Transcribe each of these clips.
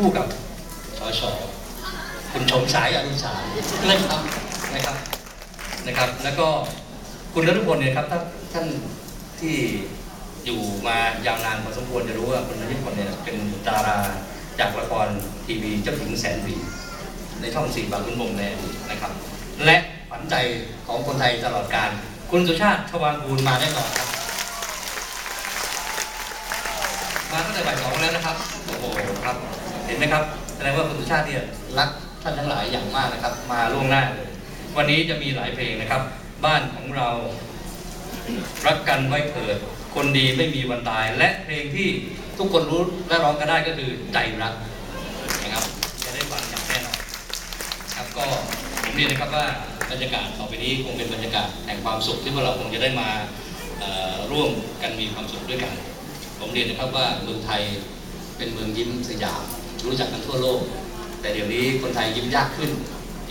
คู่กับสชคุณชมสายอรุสารนะครับนะครับนะครับ แล้วก็คุณนฤพลเนี่ยครับถ้าท่านที่อยู่มายาวนานพอสมควรจะรู้ว่าคุณนฤพลเนี่ยเป็นดาราจากละครทีวีเจ้าหญิงแสนดีในช่องสี่บางคุณมงในอดีตนะครับ และขวัญใจของคนไทยตลอดการ คุณสุชาติชวางกูลมาแน่นอนครับมาตั้งแต่บ่ายสองแล้วนะครับ โอ้โหครับ ห็นไหมครับ แสดงว่าคุณสุชาติเนี่ยรักท่านทั้งหลายอย่างมากนะครับ มาล่วงหน้าเลย วันนี้จะมีหลายเพลงนะครับ บ้านของเรา รักกันไว้เถิด คนดีไม่มีวันตาย และเพลงที่ทุกคนรู้และร้องกันได้ก็คือใจรักนะครับ จะได้ฟังอย่างแน่นอนครับก็ผมเรียนนะครับว่าบรรยากาศต่อไปนี้คงเป็นบรรยากาศแห่งความสุขที่พวกเราคงจะได้มาร่วมกันมีความสุขด้วยกัน ผมเรียนนะครับว่าเมืองไทยเป็นเมืองยิ้มสยาม รู้จักกันทั่วโลก แต่เดี๋ยวนี้คนไทยยิ้มยากขึ้น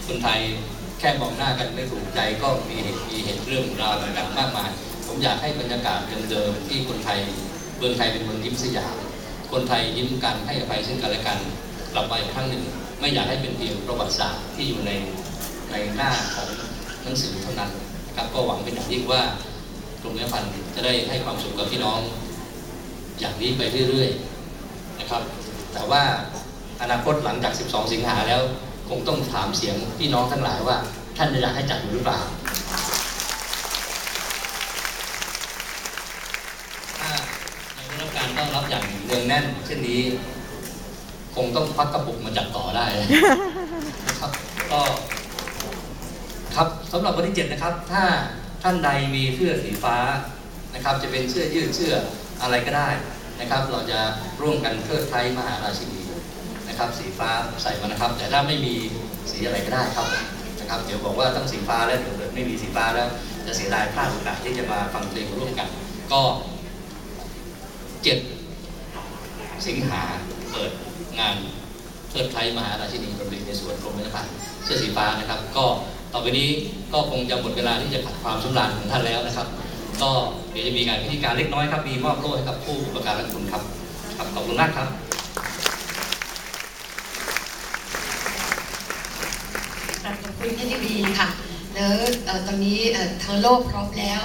คนไทยแค่มองหน้ากันไม่ถูกใจก็มีเหตุมีเหตุเรื่องราวต่างๆมากมาย ผมอยากให้บรรยากาศเดิมๆที่คนไทยเมืองไทยเป็นเมืองยิ้มสยามคนไทยยิ้มกันให้อภัยซึ่งกันและกันกลับมาอีกครั้งหนึ่ง ไม่อยากให้เป็นเพียงประวัติศาสตร์ที่อยู่ในในหน้าของหนังสือเท่านั้นนะครับก็หวังเป็นอย่างยิ่งว่ากรมเนื้อพันธุ์จะได้ให้ความสุขกับพี่น้อง อย่างนี้ไปเรื่อยๆนะครับ แต่ว่าอนาคตหลังจาก 12 สิงหาแล้ว คงต้องถามเสียงพี่น้องทั้งหลายว่า ท่านจะอยากให้จัดหรือเปล่าถ้าได้รับการต้อนรับอย่างเนืองแน่น เช่นนี้ คงต้องพักกระปุกมาจัดต่อได้ครับก็ครับสำหรับวันที่ 7 นะครับ ถ้าท่านใดมีเสื้อสีฟ้านะครับ จะเป็นเสื้อยืดเสื้ออะไรก็ได้ นะครับ เราจะร่วมกันเทิดไทยมหาราชินีนะครับ สีฟ้าใส่มานะครับ แต่ถ้าไม่มีสีอะไรก็ได้ครับนะครับเดี๋ยวบอกว่าต้องสีฟ้าแล้วเดี๋ยวไม่มีสีฟ้าแล้ว จะเสียดายพลาดโอกาสที่จะมาฟังเพลงร่วมกัน ก็เจ็ดสิงหาเปิดงานเทิดไทยมหาราชินีบนเวทีในสวนกรมวิทยาศาสตร์เสื้อสีฟ้านะครับ ก็ต่อไปนี้ก็คงจะหมดเวลาที่จะขัดความชุ่มรานของท่านแล้วนะครับ ก็เดี๋ยวจะมีการพิธีการเล็กน้อยครับ มีมอบโล่ให้กับผู้อุปการะคุณครับครับขอบคุณมากครับขอบคุณท่านดีค่ะ แล้วตอนนี้เอ่อทางโลกพร้อมแล้ว